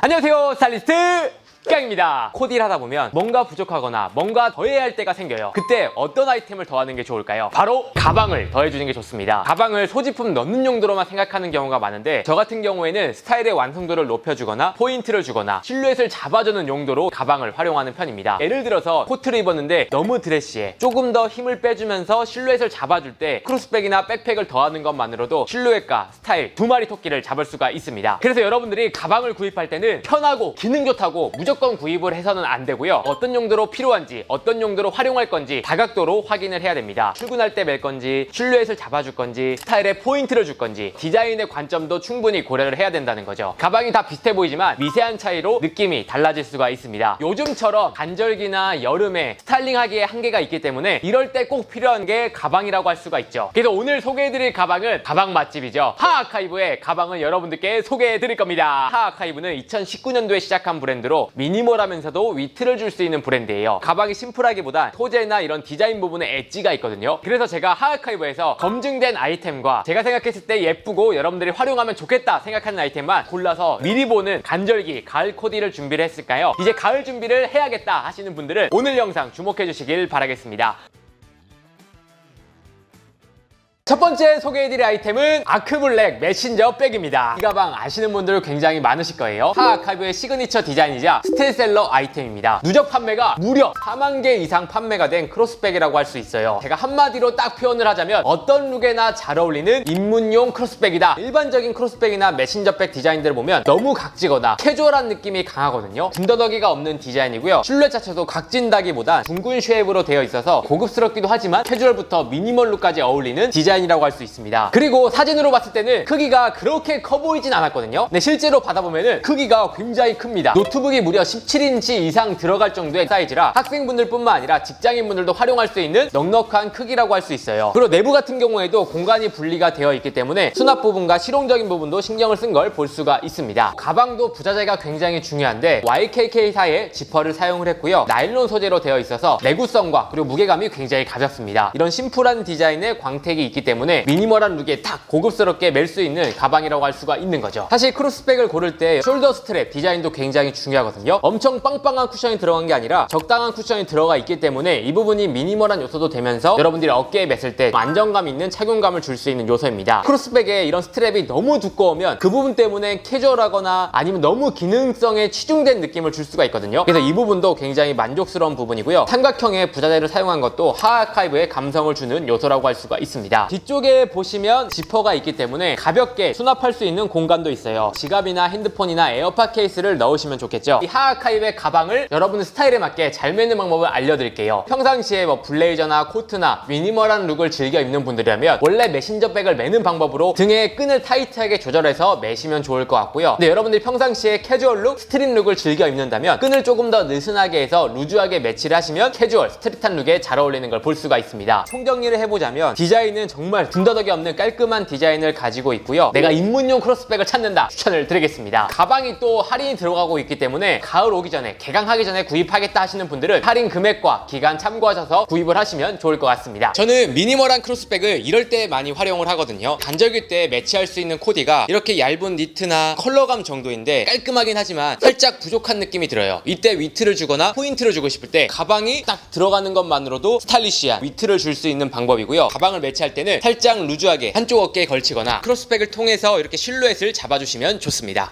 안녕하세요 스타일리스트 깡입니다. 코디를 하다 보면 뭔가 부족하거나 뭔가 더해야 할 때가 생겨요. 그때 어떤 아이템을 더하는 게 좋을까요? 바로 가방을 더해주는 게 좋습니다. 가방을 소지품 넣는 용도로만 생각하는 경우가 많은데 저 같은 경우에는 스타일의 완성도를 높여주거나 포인트를 주거나 실루엣을 잡아주는 용도로 가방을 활용하는 편입니다. 예를 들어서 코트를 입었는데 너무 드레시해 조금 더 힘을 빼주면서 실루엣을 잡아줄 때 크로스백이나 백팩을 더하는 것만으로도 실루엣과 스타일 두 마리 토끼를 잡을 수가 있습니다. 그래서 여러분들이 가방을 구입할 때는 편하고 기능 좋다고 무조 건 구입을 해서는 안 되고요. 어떤 용도로 필요한지 어떤 용도로 활용할 건지 다각도로 확인을 해야 됩니다. 출근할 때 멜 건지 실루엣을 잡아줄 건지 스타일에 포인트를 줄 건지 디자인의 관점도 충분히 고려를 해야 된다는 거죠. 가방이 다 비슷해 보이지만 미세한 차이로 느낌이 달라질 수가 있습니다. 요즘처럼 간절기나 여름에 스타일링하기에 한계가 있기 때문에 이럴 때 꼭 필요한 게 가방이라고 할 수가 있죠. 그래서 오늘 소개해드릴 가방은 가방 맛집이죠. 하아카이브의 가방을 여러분들께 소개해드릴 겁니다. 하아카이브는 2019년도에 시작한 브랜드로 미니멀하면서도 위트를 줄 수 있는 브랜드예요. 가방이 심플하기보다 소재나 이런 디자인 부분에 엣지가 있거든요. 그래서 제가 하아카이브에서 검증된 아이템과 제가 생각했을 때 예쁘고 여러분들이 활용하면 좋겠다 생각하는 아이템만 골라서 미리 보는 간절기 가을 코디를 준비를 했을까요? 이제 가을 준비를 해야겠다 하시는 분들은 오늘 영상 주목해 주시길 바라겠습니다 첫 번째 소개해드릴 아이템은 아크블랙 메신저 백입니다. 이 가방 아시는 분들 굉장히 많으실 거예요. 하아카이브의 시그니처 디자인이자 스테이셀러 아이템입니다. 누적 판매가 무려 4만 개 이상 판매가 된 크로스백이라고 할 수 있어요. 제가 한마디로 딱 표현을 하자면 어떤 룩에나 잘 어울리는 입문용 크로스백이다. 일반적인 크로스백이나 메신저백 디자인들을 보면 너무 각지거나 캐주얼한 느낌이 강하거든요. 군더더기가 없는 디자인이고요. 실루엣 자체도 각진다기보다 둥근 쉐입으로 되어 있어서 고급스럽기도 하지만 캐주얼부터 미니멀 룩까지 어울리는 디자인 이라고 할 수 있습니다. 그리고 사진으로 봤을 때는 크기가 그렇게 커 보이진 않았거든요. 근데 실제로 받아보면은 크기가 굉장히 큽니다. 노트북이 무려 17인치 이상 들어갈 정도의 사이즈라 학생분들뿐만 아니라 직장인분들도 활용할 수 있는 넉넉한 크기라고 할 수 있어요. 그리고 내부 같은 경우에도 공간이 분리가 되어 있기 때문에 수납 부분과 실용적인 부분도 신경을 쓴 걸 볼 수가 있습니다. 가방도 부자재가 굉장히 중요한데 YKK사의 지퍼를 사용을 했고요. 나일론 소재로 되어 있어서 내구성과 그리고 무게감이 굉장히 가볍습니다. 이런 심플한 디자인의 광택이 있기 때문에 미니멀한 룩에 딱 고급스럽게 멜 수 있는 가방이라고 할 수가 있는 거죠. 사실 크로스백을 고를 때 숄더 스트랩 디자인도 굉장히 중요하거든요. 엄청 빵빵한 쿠션이 들어간 게 아니라 적당한 쿠션이 들어가 있기 때문에 이 부분이 미니멀한 요소도 되면서 여러분들이 어깨에 맸을 때 안정감 있는 착용감을 줄 수 있는 요소입니다. 크로스백에 이런 스트랩이 너무 두꺼우면 그 부분 때문에 캐주얼하거나 아니면 너무 기능성에 치중된 느낌을 줄 수가 있거든요. 그래서 이 부분도 굉장히 만족스러운 부분이고요. 삼각형의 부자재를 사용한 것도 하아카이브의 감성을 주는 요소라고 할 수가 있습니다. 뒤쪽에 보시면 지퍼가 있기 때문에 가볍게 수납할 수 있는 공간도 있어요. 지갑이나 핸드폰이나 에어팟 케이스를 넣으시면 좋겠죠. 이 하아카이브의 가방을 여러분의 스타일에 맞게 잘 매는 방법을 알려드릴게요. 평상시에 뭐 블레이저나 코트나 미니멀한 룩을 즐겨 입는 분들이라면 원래 메신저 백을 매는 방법으로 등의 끈을 타이트하게 조절해서 매시면 좋을 것 같고요. 근데 여러분들이 평상시에 캐주얼 룩, 스트릿 룩을 즐겨 입는다면 끈을 조금 더 느슨하게 해서 루즈하게 매치를 하시면 캐주얼, 스트릿한 룩에 잘 어울리는 걸 볼 수가 있습니다. 총정리를 해보자면 디자인은 정말 군더더기 없는 깔끔한 디자인을 가지고 있고요. 내가 입문용 크로스백을 찾는다 추천을 드리겠습니다. 가방이 또 할인이 들어가고 있기 때문에 가을 오기 전에 개강하기 전에 구입하겠다 하시는 분들은 할인 금액과 기간 참고하셔서 구입을 하시면 좋을 것 같습니다. 저는 미니멀한 크로스백을 이럴 때 많이 활용을 하거든요. 간절기 때 매치할 수 있는 코디가 이렇게 얇은 니트나 컬러감 정도인데 깔끔하긴 하지만 살짝 부족한 느낌이 들어요. 이때 위트를 주거나 포인트를 주고 싶을 때 가방이 딱 들어가는 것만으로도 스타일리시한 위트를 줄 수 있는 방법이고요. 가방을 매치할 때는 살짝 루즈하게 한쪽 어깨에 걸치거나 크로스백을 통해서 이렇게 실루엣을 잡아주시면 좋습니다.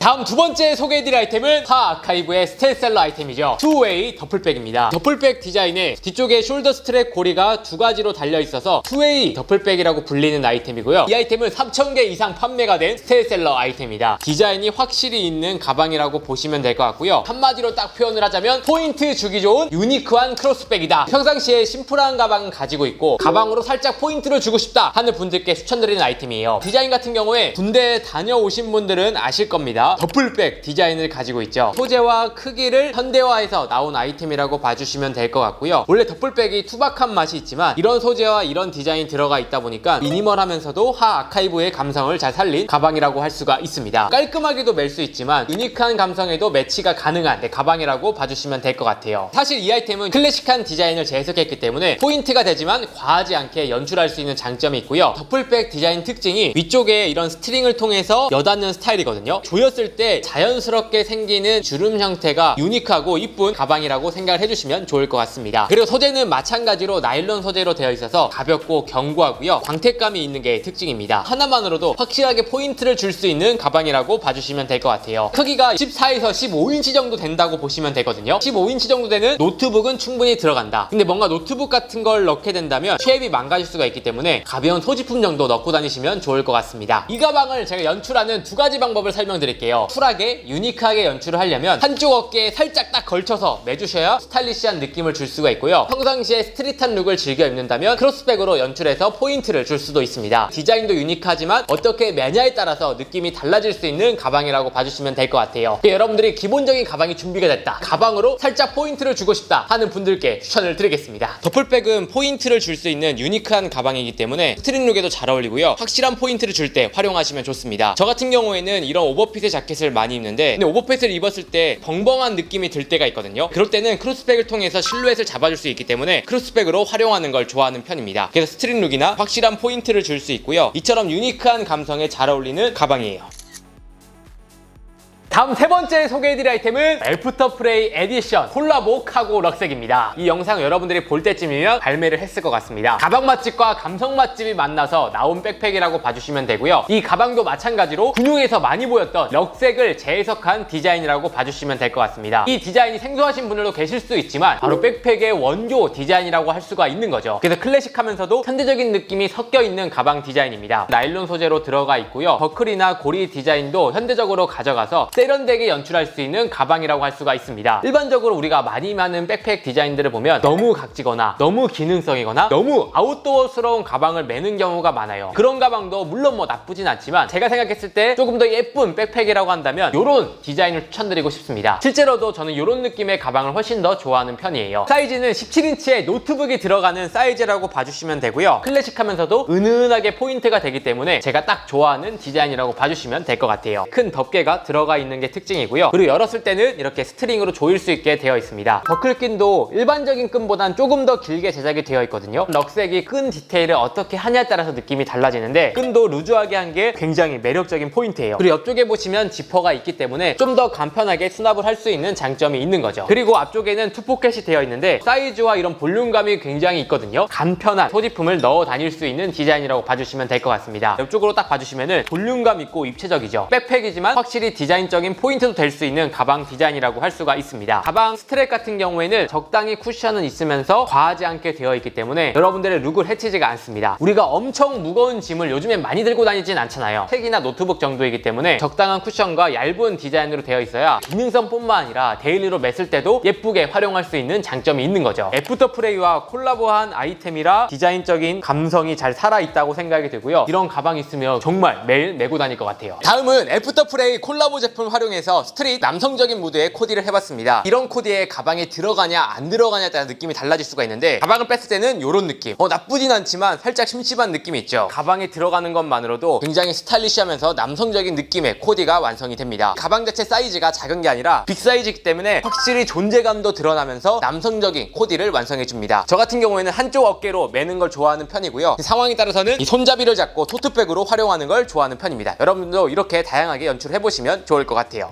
다음 두 번째 소개해드릴 아이템은 하 아카이브의 스테이셀러 아이템이죠. 투웨이 더플백입니다. 더플백 디자인에 뒤쪽에 숄더 스트랩 고리가 두 가지로 달려있어서 투웨이 더플백이라고 불리는 아이템이고요. 이 아이템은 3,000개 이상 판매가 된 스테이셀러 아이템이다. 디자인이 확실히 있는 가방이라고 보시면 될 것 같고요. 한마디로 딱 표현을 하자면 포인트 주기 좋은 유니크한 크로스백이다. 평상시에 심플한 가방을 가지고 있고 가방으로 살짝 포인트를 주고 싶다 하는 분들께 추천드리는 아이템이에요. 디자인 같은 경우에 군대 다녀오신 분들은 아실 겁니다. 더플백 디자인을 가지고 있죠. 소재와 크기를 현대화해서 나온 아이템이라고 봐주시면 될 것 같고요. 원래 더플백이 투박한 맛이 있지만 이런 소재와 이런 디자인 들어가 있다 보니까 미니멀하면서도 하 아카이브의 감성을 잘 살린 가방이라고 할 수가 있습니다. 깔끔하게도 멜 수 있지만 유니크한 감성에도 매치가 가능한 네, 가방이라고 봐주시면 될 것 같아요. 사실 이 아이템은 클래식한 디자인을 재해석했기 때문에 포인트가 되지만 과하지 않게 연출할 수 있는 장점이 있고요. 더플백 디자인 특징이 위쪽에 이런 스트링을 통해서 여닫는 스타일이거든요. 조였을 때 자연스럽게 생기는 주름 형태가 유니크하고 이쁜 가방이라고 생각을 해주시면 좋을 것 같습니다. 그리고 소재는 마찬가지로 나일론 소재로 되어 있어서 가볍고 견고하고요. 광택감이 있는 게 특징입니다. 하나만으로도 확실하게 포인트를 줄 수 있는 가방이라고 봐주시면 될 것 같아요. 크기가 14에서 15인치 정도 된다고 보시면 되거든요. 15인치 정도 되는 노트북은 충분히 들어간다. 근데 뭔가 노트북 같은 걸 넣게 된다면 쉐입이 망가질 수가 있기 때문에 가벼운 소지품 정도 넣고 다니시면 좋을 것 같습니다. 이 가방을 제가 연출하는 두 가지 방법을 설명 드릴게요. 쿨하게 유니크하게 연출을 하려면 한쪽 어깨에 살짝 딱 걸쳐서 매주셔야 스타일리시한 느낌을 줄 수가 있고요. 평상시에 스트릿한 룩을 즐겨 입는다면 크로스백으로 연출해서 포인트를 줄 수도 있습니다. 디자인도 유니크하지만 어떻게 매냐에 따라서 느낌이 달라질 수 있는 가방이라고 봐주시면 될 것 같아요. 여러분들이 기본적인 가방이 준비가 됐다. 가방으로 살짝 포인트를 주고 싶다 하는 분들께 추천을 드리겠습니다. 더플백은 포인트를 줄 수 있는 유니크한 가방이기 때문에 스트릿룩에도 잘 어울리고요. 확실한 포인트를 줄 때 활용하시면 좋습니다. 저 같은 경우에는 이런 오버핏의 자켓을 많이 입는데 근데 오버핏을 입었을 때 벙벙한 느낌이 들 때가 있거든요. 그럴 때는 크로스백을 통해서 실루엣을 잡아줄 수 있기 때문에 크로스백으로 활용하는 걸 좋아하는 편입니다. 그래서 스트릿 룩이나 확실한 포인트를 줄 수 있고요. 이처럼 유니크한 감성에 잘 어울리는 가방이에요. 다음 세 번째 소개해드릴 아이템은 애프터 프레이 에디션 콜라보 카고 럭색입니다. 이 영상 여러분들이 볼 때쯤이면 발매를 했을 것 같습니다. 가방 맛집과 감성 맛집이 만나서 나온 백팩이라고 봐주시면 되고요. 이 가방도 마찬가지로 근육에서 많이 보였던 럭색을 재해석한 디자인이라고 봐주시면 될 것 같습니다. 이 디자인이 생소하신 분들도 계실 수 있지만 바로 백팩의 원조 디자인이라고 할 수가 있는 거죠. 그래서 클래식하면서도 현대적인 느낌이 섞여 있는 가방 디자인입니다. 나일론 소재로 들어가 있고요. 버클이나 고리 디자인도 현대적으로 가져가서 세 련되게 연출할 수 있는 가방이라고 할 수가 있습니다. 일반적으로 우리가 많이 많은 백팩 디자인들을 보면 너무 각지거나 너무 기능성이거나 너무 아웃도어스러운 가방을 매는 경우가 많아요. 그런 가방도 물론 뭐 나쁘진 않지만 제가 생각했을 때 조금 더 예쁜 백팩이라고 한다면 이런 디자인을 추천드리고 싶습니다. 실제로도 저는 이런 느낌의 가방을 훨씬 더 좋아하는 편이에요. 사이즈는 17인치의 노트북이 들어가는 사이즈라고 봐주시면 되고요. 클래식하면서도 은은하게 포인트가 되기 때문에 제가 딱 좋아하는 디자인이라고 봐주시면 될 것 같아요. 큰 덮개가 들어가 있는 게 특징이고요. 그리고 열었을 때는 이렇게 스트링으로 조일 수 있게 되어 있습니다. 버클끈도 일반적인 끈보단 조금 더 길게 제작이 되어 있거든요. 럭색이 끈 디테일을 어떻게 하냐에 따라서 느낌이 달라지는데 끈도 루즈하게 한 게 굉장히 매력적인 포인트예요. 그리고 옆쪽에 보시면 지퍼가 있기 때문에 좀 더 간편하게 수납을 할 수 있는 장점이 있는 거죠. 그리고 앞쪽에는 투 포켓이 되어 있는데 사이즈와 이런 볼륨감이 굉장히 있거든요. 간편한 소지품을 넣어 다닐 수 있는 디자인이라고 봐주시면 될 것 같습니다. 옆쪽으로 딱 봐주시면은 볼륨감 있고 입체적이죠. 백팩이지만 확실히 디자인적 인 포인트도 될 수 있는 가방 디자인이라고 할 수가 있습니다. 가방 스트랩 같은 경우에는 적당히 쿠션은 있으면서 과하지 않게 되어 있기 때문에 여러분들의 룩을 해치지가 않습니다. 우리가 엄청 무거운 짐을 요즘엔 많이 들고 다니진 않잖아요. 책이나 노트북 정도이기 때문에 적당한 쿠션과 얇은 디자인으로 되어 있어야 기능성뿐만 아니라 데일리로 맸을 때도 예쁘게 활용할 수 있는 장점이 있는 거죠. 애프터 프레이와 콜라보한 아이템이라 디자인적인 감성이 잘 살아있다고 생각이 들고요. 이런 가방 있으면 정말 매일 메고 다닐 것 같아요. 다음은 애프터 프레이 콜라보 제품 활용해서 스트릿 남성적인 무드의 코디를 해봤습니다. 이런 코디에 가방에 들어가냐 안 들어가냐에 따라 느낌이 달라질 수가 있는데 가방을 뺐을 때는 이런 느낌. 어 나쁘진 않지만 살짝 심심한 느낌이 있죠. 가방에 들어가는 것만으로도 굉장히 스타일리시하면서 남성적인 느낌의 코디가 완성이 됩니다. 가방 자체 사이즈가 작은 게 아니라 빅 사이즈이기 때문에 확실히 존재감도 드러나면서 남성적인 코디를 완성해 줍니다. 저 같은 경우에는 한쪽 어깨로 매는 걸 좋아하는 편이고요. 상황에 따라서는 이 손잡이를 잡고 토트백으로 활용하는 걸 좋아하는 편입니다. 여러분들도 이렇게 다양하게 연출해 보시면 좋을 것 같 아요.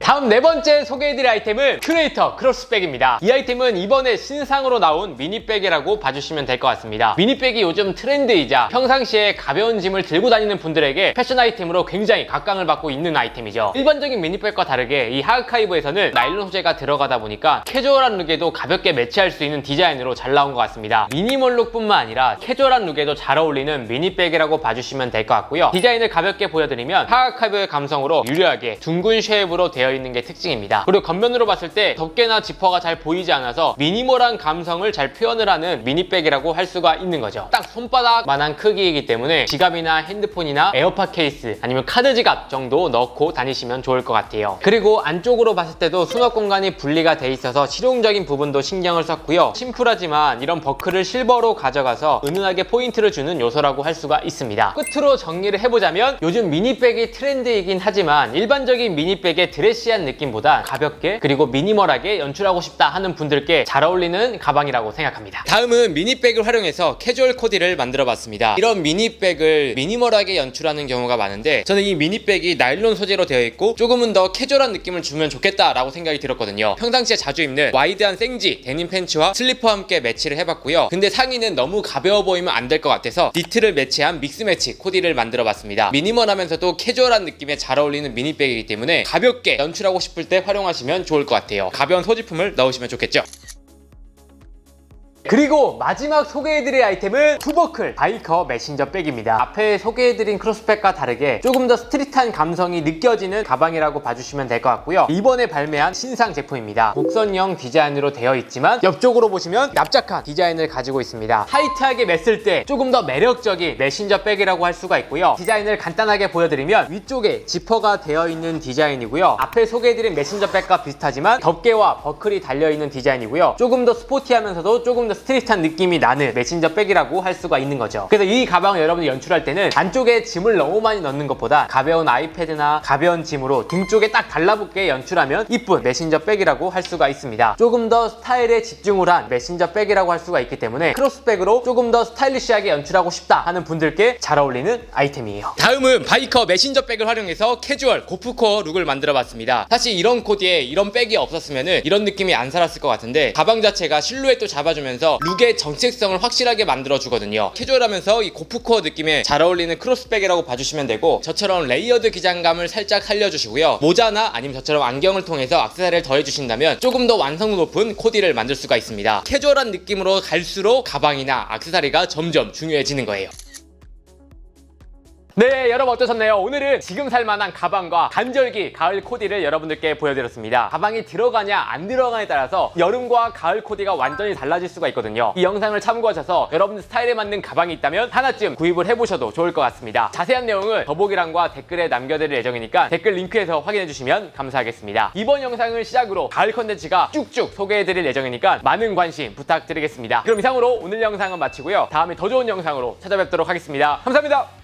다음 네 번째 소개해드릴 아이템은 큐레이터 크로스백입니다. 이 아이템은 이번에 신상으로 나온 미니백이라고 봐주시면 될 것 같습니다. 미니백이 요즘 트렌드이자 평상시에 가벼운 짐을 들고 다니는 분들에게 패션 아이템으로 굉장히 각광을 받고 있는 아이템이죠. 일반적인 미니백과 다르게 이 하이카이브에서는 나일론 소재가 들어가다 보니까 캐주얼한 룩에도 가볍게 매치할 수 있는 디자인으로 잘 나온 것 같습니다. 미니멀 룩뿐만 아니라 캐주얼한 룩에도 잘 어울리는 미니백이라고 봐주시면 될 것 같고요. 디자인을 가볍게 보여드리면 하이카이브의 감성으로 유려하게 둥근 쉐입으로 되어 달려있는 게 특징입니다. 그리고 겉면으로 봤을 때 덮개나 지퍼가 잘 보이지 않아서 미니멀한 감성을 잘 표현을 하는 미니백이라고 할 수가 있는 거죠. 딱 손바닥만한 크기이기 때문에 지갑이나 핸드폰이나 에어팟 케이스 아니면 카드 지갑 정도 넣고 다니시면 좋을 것 같아요. 그리고 안쪽으로 봤을 때도 수납 공간이 분리가 돼 있어서 실용적인 부분도 신경을 썼고요. 심플하지만 이런 버클을 실버로 가져가서 은은하게 포인트를 주는 요소라고 할 수가 있습니다. 끝으로 정리를 해보자면 요즘 미니백이 트렌드이긴 하지만 일반적인 미니백의 드레 시한 느낌보다 가볍게 그리고 미니멀하게 연출하고 싶다 하는 분들께 잘 어울리는 가방이라고 생각합니다. 다음은 미니백을 활용해서 캐주얼 코디를 만들어 봤습니다. 이런 미니백을 미니멀하게 연출하는 경우가 많은데 저는 이 미니백이 나일론 소재로 되어 있고 조금은 더 캐주얼한 느낌을 주면 좋겠다라고 생각이 들었거든요. 평상시에 자주 입는 와이드한 생지 데님 팬츠와 슬리퍼와 함께 매치를 해봤고요. 근데 상의는 너무 가벼워 보이면 안 될 것 같아서 니트를 매치한 믹스 매치 코디를 만들어 봤습니다. 미니멀하면서도 캐주얼한 느낌에 잘 어울리는 미니백이기 때문에 가볍게 연 출하고 싶을 때 활용하시면 좋을 것 같아요. 가벼운 소지품을 넣으시면 좋겠죠. 그리고 마지막 소개해드릴 아이템은 투버클 바이커 메신저 백입니다. 앞에 소개해드린 크로스백과 다르게 조금 더 스트릿한 감성이 느껴지는 가방이라고 봐주시면 될 것 같고요. 이번에 발매한 신상 제품입니다. 곡선형 디자인으로 되어 있지만 옆쪽으로 보시면 납작한 디자인을 가지고 있습니다. 타이트하게 맸을 때 조금 더 매력적인 메신저 백이라고 할 수가 있고요. 디자인을 간단하게 보여드리면 위쪽에 지퍼가 되어 있는 디자인이고요. 앞에 소개해드린 메신저 백과 비슷하지만 덮개와 버클이 달려있는 디자인이고요. 조금 더 스포티하면서도 조금 더 스트릿한 느낌이 나는 메신저 백이라고 할 수가 있는 거죠. 그래서 이 가방을 여러분이 연출할 때는 안쪽에 짐을 너무 많이 넣는 것보다 가벼운 아이패드나 가벼운 짐으로 등 쪽에 딱 달라붙게 연출하면 이쁜 메신저 백이라고 할 수가 있습니다. 조금 더 스타일에 집중을 한 메신저 백이라고 할 수가 있기 때문에 크로스백으로 조금 더 스타일리시하게 연출하고 싶다 하는 분들께 잘 어울리는 아이템이에요. 다음은 바이커 메신저 백을 활용해서 캐주얼 고프코어 룩을 만들어 봤습니다. 사실 이런 코디에 이런 백이 없었으면 이런 느낌이 안 살았을 것 같은데 가방 자체가 실루엣도 잡아주면서 룩의 정체성을 확실하게 만들어 주거든요. 캐주얼하면서 이 고프코어 느낌에 잘 어울리는 크로스백이라고 봐주시면 되고 저처럼 레이어드 기장감을 살짝 살려주시고요. 모자나 아니면 저처럼 안경을 통해서 악세사리를 더해주신다면 조금 더 완성도 높은 코디를 만들 수가 있습니다. 캐주얼한 느낌으로 갈수록 가방이나 악세사리가 점점 중요해지는 거예요. 네, 여러분 어떠셨나요? 오늘은 지금 살만한 가방과 간절기 가을 코디를 여러분들께 보여드렸습니다. 가방이 들어가냐 안 들어가냐에 따라서 여름과 가을 코디가 완전히 달라질 수가 있거든요. 이 영상을 참고하셔서 여러분들 스타일에 맞는 가방이 있다면 하나쯤 구입을 해보셔도 좋을 것 같습니다. 자세한 내용은 더보기란과 댓글에 남겨드릴 예정이니까 댓글 링크에서 확인해주시면 감사하겠습니다. 이번 영상을 시작으로 가을 컨텐츠가 쭉쭉 소개해드릴 예정이니까 많은 관심 부탁드리겠습니다. 그럼 이상으로 오늘 영상은 마치고요. 다음에 더 좋은 영상으로 찾아뵙도록 하겠습니다. 감사합니다.